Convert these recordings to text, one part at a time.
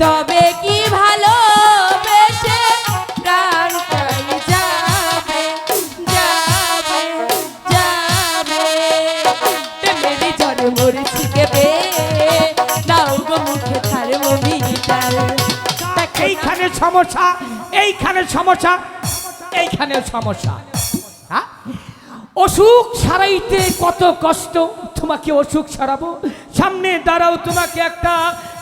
তবে কি ভালো এইখানে সমস্যা এইখানে সমস্যা এইখানে সমস্যা। হ্যাঁ? অসুখ সারাইতে কত কষ্ট, তোমাকে অসুখ সারাবো। সামনে দাঁড়াও, তোমাকে একটা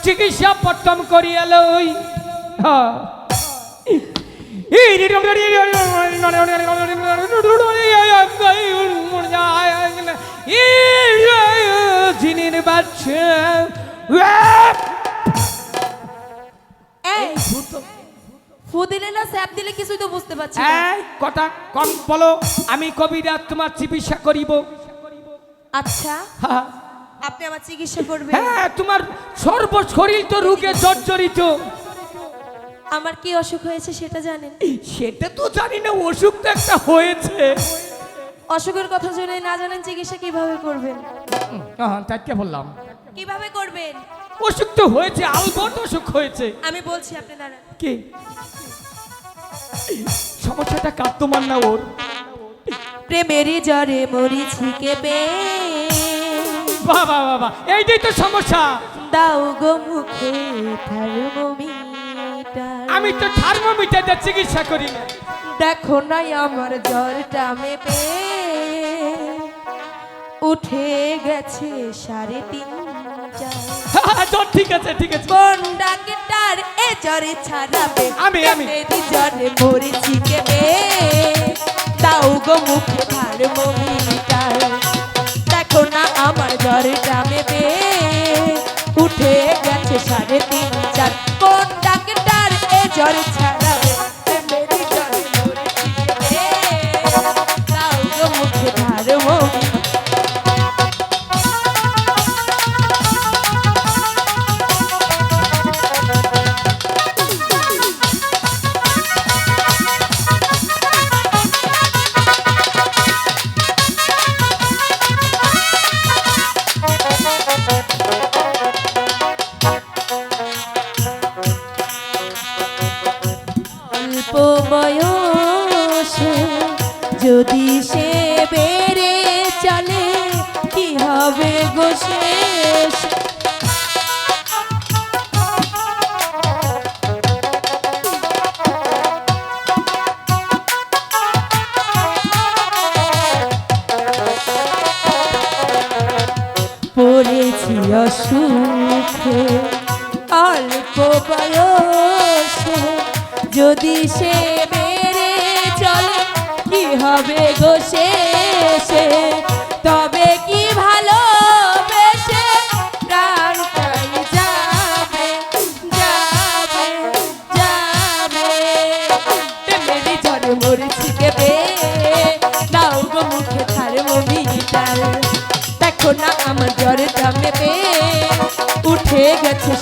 চিকিৎসা পট্টম করিয়ে লই হ্যাঁ জিনির বাচ্চা এই ফু দিলে না স্যাপ দিলে কিছুই তো বুঝতে পারছি কথা কম বলো আমি কবিরা তোমার চিকিৎসা করিব আচ্ছা হ্যাঁ আপনি আমার চিকিৎসা করবেন? হ্যাঁ তোমার সর্ব শরীর তো রোগে জর্জরিত। আমার কি অসুখ হয়েছে সেটা জানেন? সেটা তো জানি না অসুখ তো একটা হয়েছে। অসুখের কথা জেনে না জানেন চিকিৎসা কীভাবে করবেন? হ্যাঁ তাকে বললাম। কীভাবে করবেন? অসুখ তো হয়েছে আলবট অসুখ হয়েছে। আমি বলছি আপনি দাঁড়ান। কি? সমস্যাটা কার তোমার না ওর? প্রেমেরই জ্বরে মরিছি কেঁপে। বাবা বাবা এইটাই তো সমস্যা। দাও গো মুখে থার্মোমিটার। আমি তো থার্মোমিটার দিয়ে চিকিৎসা করি না। দেখো নাই আমার জ্বরটা মেপে। উঠে গেছে সাড়ে তিন হ্যাঁ, জ্বর ঠিক আছে ঠিক আছে। কোন ডাক্তার এ জ্বরে ছাড়াবে? আমি, আমি। জ্বরে মরিছি কেঁপে। দাও গো মুখে থার্মোমিটার। না জ্বরটা মেপে উঠে গেছে সাড়ে তিন চার যদি সে বেড়ে চলে, কি হবে গো শেষ? পড়েছি অসুখে, অল্প বয়সে। যদি সে বেড়ে চলে হবে গো শেষে। তবে কি ভালো বেশে প্রাণটাই যাবে যাবে যাবে। প্রেমেরই মুখে থার্মোমিটার দেখো না আমার উঠে গেছে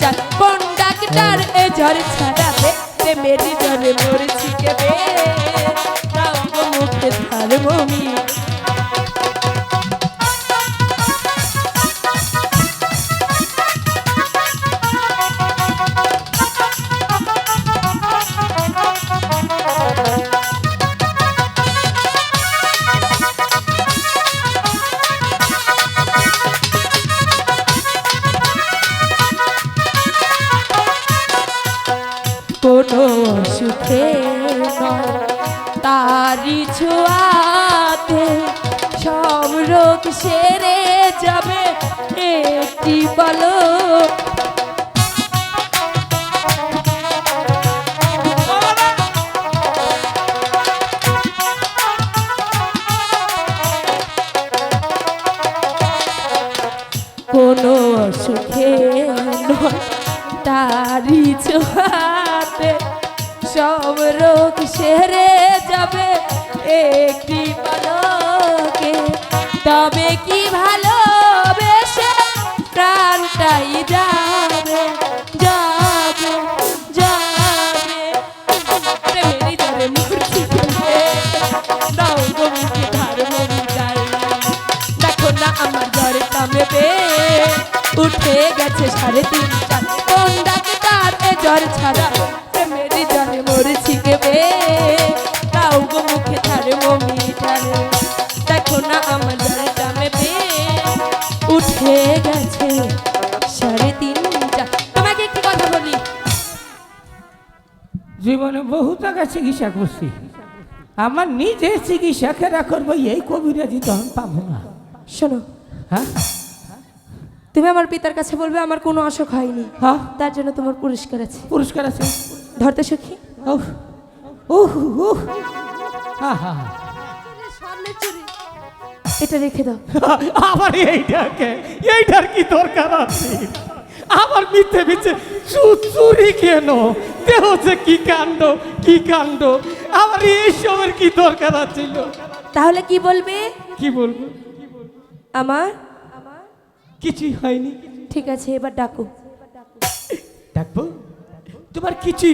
চার। ডাক্তার মুখে কোনো সুখে তারি সব রোগ সেরে যাবে একটি বলো কোনো সুখে তারি ছোঁয়াতে সব রোগ সেরে যাবে একটি পলকে তবে কি ভালোবেসে প্রাণটাই যাবে যাবে যাবে। প্রেমেরই যাবে মুখে দাও গমুখে ধার মরি যায় উঠে গেছে সাড়ে তিন চার কোন ডাক্তার এ জ্বর ছাড়া প্রেমেরই জ্বরে মরেছি কেবে জীবনে বহু জায়গায় চিকিৎসা করছি। আমার নিজে চিকিৎসা খেরা করব এই কবিরাজি তখন পাবো না। শোনো। হ্যাঁ? তুমি আমার পিতার কাছে বলবে আমার কোনো অসুখ হয়নি। হ্যাঁ? তার জন্য তোমার পুরস্কার আছে। পুরস্কার আছে। ধরতে সখী? হা, হা। এটা রেখে দাও। আবার এইটাকে এইটার কি দরকার আছে? আবার মিথ্যে মিথ্যে। চুরি কেন? দেহ যে কি কাণ্ড কি কাণ্ড? আমার এইসবের কি দরকার আছে তাহলে কি বলবে? কি বলব? আমার? কিছুই হয়নি। ঠিক আছে এবার ডাকো। ডাকবো? তোমার কিছুই